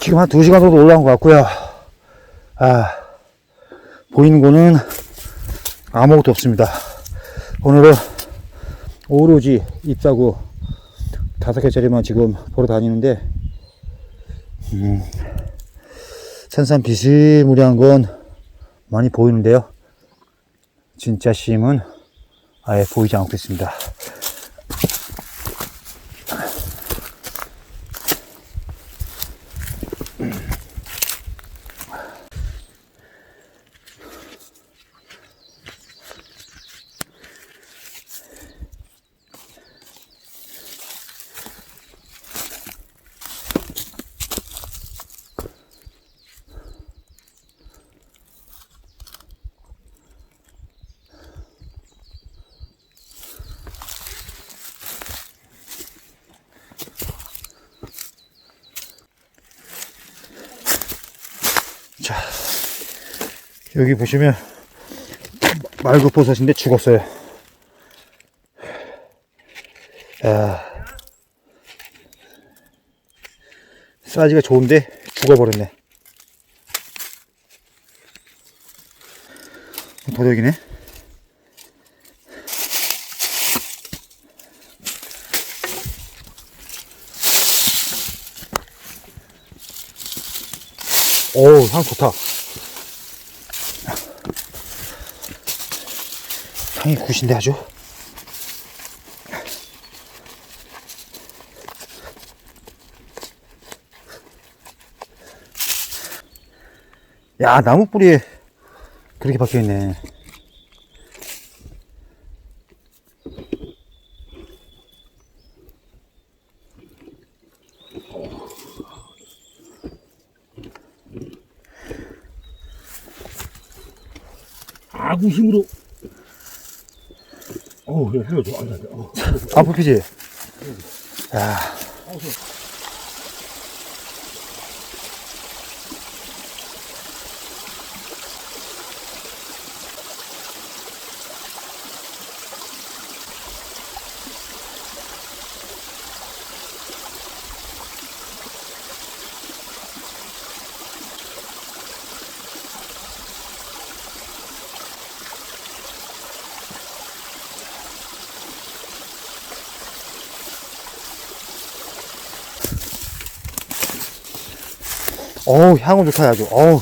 지금 한 2시간 정도 올라온 것 같고요. 아, 보이는 거는 아무것도 없습니다. 오늘은 오로지 잎사구 다섯 개짜리만 지금 보러 다니는데, 음, 산산 비스무리한 건 많이 보이는데요. 진짜 심은 아예 보이지 않고 있습니다. 자, 여기 보시면 말굽버섯인데 죽었어요. 아, 사이즈가 좋은데 죽어버렸네. 도둑이네. 어우, 향 좋다. 향이 굿인데 아주. 야, 나무 뿌리에 그렇게 박혀 있네. 아구 힘으로. 어우, 야, 헤어져. 안 돼, 안 돼. 어. 안 뽑히지? 야. 어우, 향은 좋다, 아주. 어우.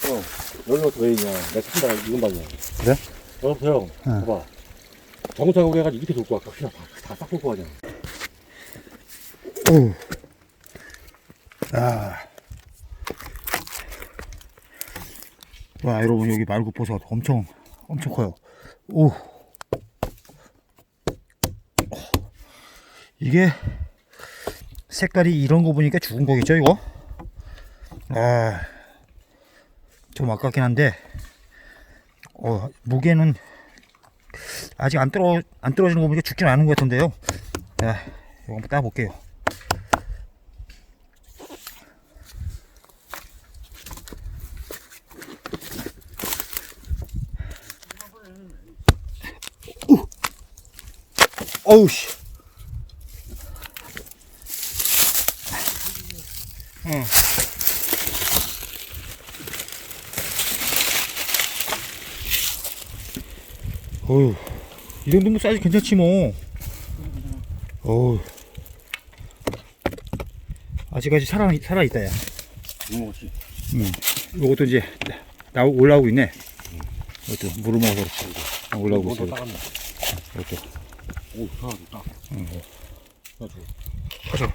형, 여기부터 왜 있냐. 내가 찾다가 이건 봤냐. 그래? 여기부터 형, 응. 봐봐. 정상으로 해가지고 이렇게 돌고 아까 그냥 다싹 돌고 가냐. 어우. 야. 와, 여러분, 여기 말굽버섯 엄청, 엄청 커요. 오. 이게 색깔이 이런 거 보니까 죽은 거겠죠, 이거? 아, 좀 아깝긴 한데, 어, 무게는 아직 안 떨어, 안 떨어지는 거 보니까 죽진 않은 것 같은데요. 자, 이거 한번 따볼게요. 어우 씨. 응. 어휴, 이 정도면 사이즈 괜찮지 뭐. 어휴. 아직까지 살아, 살아있다, 야. 응. 이것도 음, 이제 나 올라오고 있네. 이것도 물을 먹어서 어, 올라오고 있어. 이것도. 오, 좋다, 좋다. 음. 응. 어. 가자.